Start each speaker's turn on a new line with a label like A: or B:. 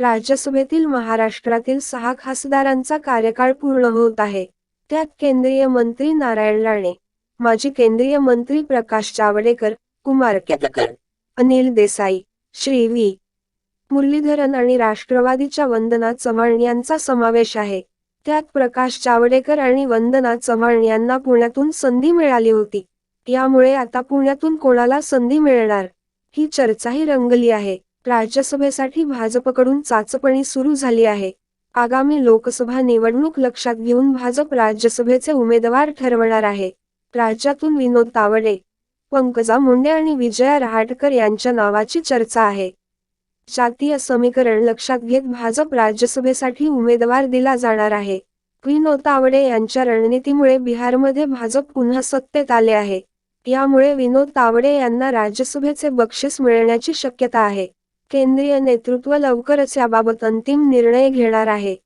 A: राज्यसभेतील महाराष्ट्रातील सहा खासदारांचा कार्यकाळ पूर्ण होत आहे. त्यात केंद्रीय मंत्री नारायण राणे माजी केंद्रीय मंत्री प्रकाश जावडेकर कुमार केतकर अनिल देसाई श्री व्ही. मुरलीधरन आणि राष्ट्रवादीच्या वंदना चव्हाण यांचा समावेश आहे. त्यात प्रकाश जावडेकर आणि वंदना चव्हाण यांना पुण्यातून संधी मिळाली होती. यामुळे आता पुण्यातून कोणाला संधी मिळणार? ही चर्चाही रंगली आहे. राज्यसभेसाठी भाजपकडून चाचपणी सुरू झाली आहे. आगामी लोकसभा निवडणूक लक्षात घेऊन भाजप राज्यसभेचे उमेदवार ठरवणार आहे. राज्यातून विनोद तावडे पंकजा मुंडे आणि विजया रहाटकर यांच्या नावाची चर्चा आहे. जातीय समीकरण लक्षात घेत भाजप राज्यसभेसाठी उमेदवार दिला जाणार आहे. विनोद तावडे यांच्या रणनीतीमुळे बिहारमध्ये भाजप पुन्हा सत्तेत आले आहे. यामुळे विनोद तावडे यांना राज्यसभेचे बक्षीस मिळण्याची शक्यता आहे. केंद्रीय नेतृत्व लवकरच याबाबत अंतिम निर्णय घेणार आहे.